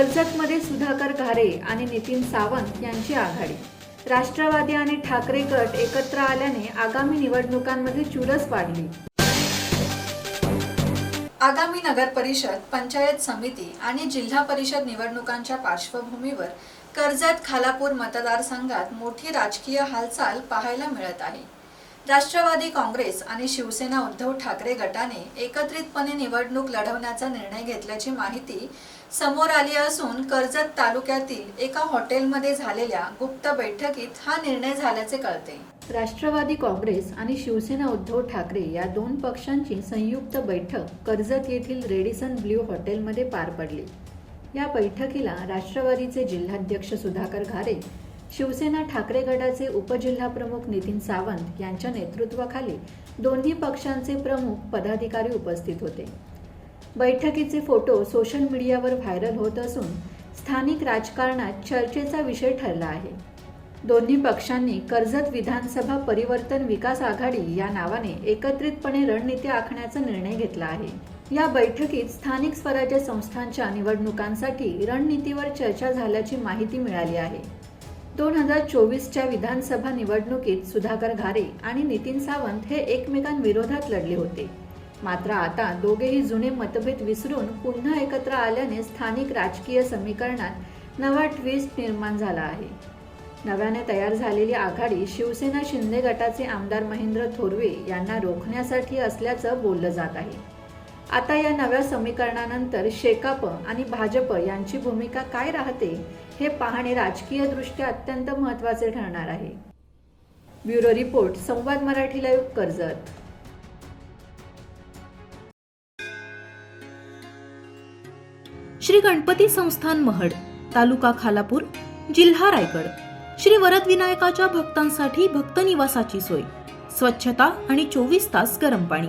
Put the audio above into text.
कर्जतमध्ये सुधाकर घारे आणि नितीन सावंत यांची आघाडी. राष्ट्रवादी आणि ठाकरे गट एकत्र आल्याने आगामी निवडणुकांमध्ये चुरस वाढली. आगामी नगर परिषद पंचायत समिती आणि जिल्हा परिषद निवडणुकांच्या पार्श्वभूमीवर कर्जत खालापूर मतदारसंघात मोठी राजकीय हालचाल पाहायला मिळत आहे. राष्ट्रवादी काँग्रेस आणि शिवसेना उद्धव ठाकरे गटाने एकत्रितपणे निवडणूक लढवण्याचा निर्णय घेतल्याची माहिती समोर आली असून कर्जत तालुक्यातील एका हॉटेलमध्ये झालेल्या गुप्त बैठकीत हा निर्णय झाल्याचे कळते. राष्ट्रवादी काँग्रेस आणि शिवसेना उद्धव ठाकरे या दोन पक्षांची संयुक्त बैठक कर्जत येथील रेडिसन ब्ल्यू हॉटेलमध्ये पार पडली. या बैठकीला राष्ट्रवादीचे जिल्हाध्यक्ष सुधाकर घारे शिवसेना ठाकरे गटाचे उपजिल्हाप्रमुख नितीन सावंत यांच्या नेतृत्वाखाली दोन्ही पक्षांचे प्रमुख पदाधिकारी उपस्थित होते. बैठकीचे फोटो सोशल मीडियावर व्हायरल होत असून स्थानिक राजकारणात चर्चेचा विषय ठरला आहे. दोन्ही पक्षांनी कर्जत विधानसभा परिवर्तन विकास आघाडी या नावाने एकत्रितपणे रणनीती आखण्याचा निर्णय घेतला आहे. या बैठकीत स्थानिक स्वराज्य संस्थांच्या निवडणुकांसाठी रणनीतीवर चर्चा झाल्याची माहिती मिळाली आहे. दोन हजार चोवीसच्या विधानसभा निवडणुकीत सुधाकर घारे आणि नितीन सावंत हे एकमेकांविरोधात लढले होते. मात्र आता दोघेही जुने मतभेद विसरून पुन्हा एकत्र आल्याने स्थानिक राजकीय समीकरणात नवा ट्विस्ट निर्माण झाला आहे. नव्याने तयार झालेली आघाडी शिवसेना शिंदे गटाचे आमदार महेंद्र थोरवे यांना रोखण्यासाठी असल्याचं बोललं जात आहे. आता या नव्या समीकरणानंतर शेकाप आणि भाजप यांची भूमिका काय राहते हे पाहणे राजकीयदृष्ट्या अत्यंत महत्त्वाचे ठरणार आहे. Bureau report Samvad Marathi live Karjat. Shri Ganpati संस्थान महड तालुका खालापूर जिल्हा रायगड. श्री वरद विनायकाच्या भक्तांसाठी भक्त निवासाची सोय. स्वच्छता आणि चोवीस तास गरम पाणी.